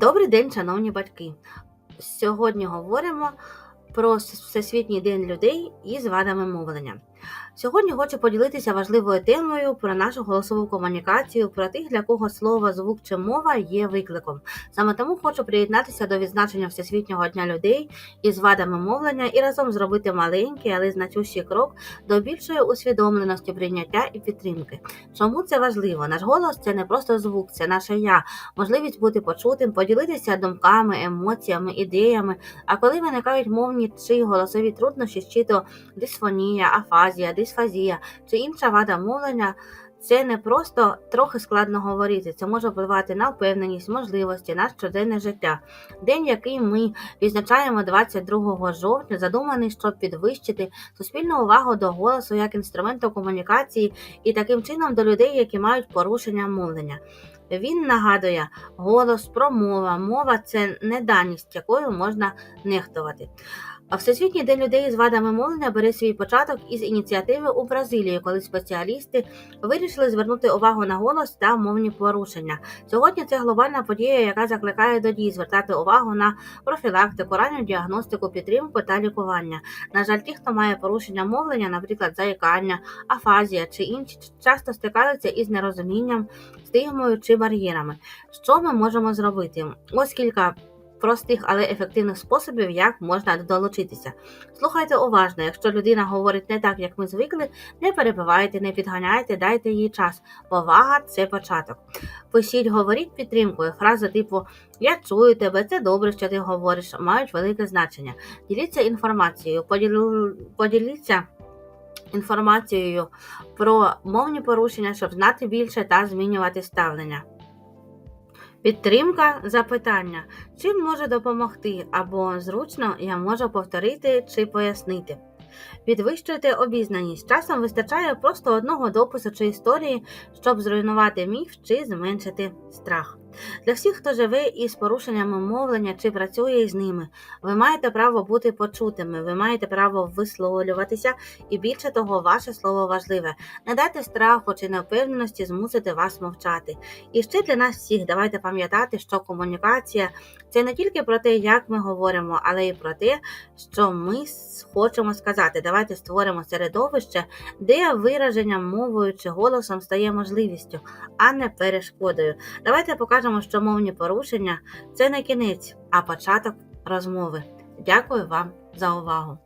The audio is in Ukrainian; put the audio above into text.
Добрий день, шановні батьки. Сьогодні говоримо про Всесвітній день людей із вадами мовлення. Сьогодні хочу поділитися важливою темою про нашу голосову комунікацію, про тих, для кого слово, звук чи мова є викликом. Саме тому хочу приєднатися до відзначення Всесвітнього дня людей із вадами мовлення і разом зробити маленький, але значущий крок до більшої усвідомленості прийняття і підтримки. Чому це важливо? Наш голос це не просто звук, це наше я, можливість бути почутим, поділитися думками, емоціями, ідеями. А коли виникають мовні чи голосові труднощі, чи то дисфонія, афазія, дисфазія чи інша вада мовлення. Це не просто трохи складно говорити, це може впливати на впевненість, можливості, на щоденне життя. День, який ми відзначаємо 22 жовтня, задуманий, щоб підвищити суспільну увагу до голосу як інструменту комунікації і таким чином до людей, які мають порушення мовлення. Він нагадує голос, промова, мова це не даність, якою можна нехтувати. А Всесвітній день людей з вадами мовлення бере свій початок із ініціативи у Бразилії, коли спеціалісти вирішили звернути увагу на голос та мовні порушення. Сьогодні це глобальна подія, яка закликає до дій звертати увагу на профілактику, ранню діагностику, підтримку та лікування. На жаль, ті, хто має порушення мовлення, наприклад, заїкання, афазія чи інші, часто стикаються із нерозумінням, стигмою чи бар'єрами. Що ми можемо зробити? Ось кілька простих, але ефективних способів, як можна долучитися. Слухайте уважно, якщо людина говорить не так, як ми звикли, не перебивайте, не підганяйте, дайте їй час. Повага це початок. Пишіть, говоріть підтримкою. Фрази типу Я чую тебе, це добре, що ти говориш, мають велике значення. Діліться інформацією, поділіться. Інформацією про мовні порушення, щоб знати більше та змінювати ставлення. Підтримка запитання. Чим може допомогти або зручно я можу повторити чи пояснити. Підвищуйте обізнаність. Часом вистачає просто одного допису чи історії, щоб зруйнувати міф чи зменшити страх. Для всіх, хто живе із порушеннями мовлення чи працює із ними, ви маєте право бути почутими, ви маєте право висловлюватися, і більше того, ваше слово важливе. Не дайте страху чи невпевненості змусити вас мовчати. І ще для нас всіх давайте пам'ятати, що комунікація це не тільки про те, як ми говоримо, але й про те, що ми хочемо сказати. Давайте створимо середовище, де вираження мовою чи голосом стає можливістю, а не перешкодою. Давайте покажемо, що мовні порушення це не кінець, а початок розмови. Дякую вам за увагу!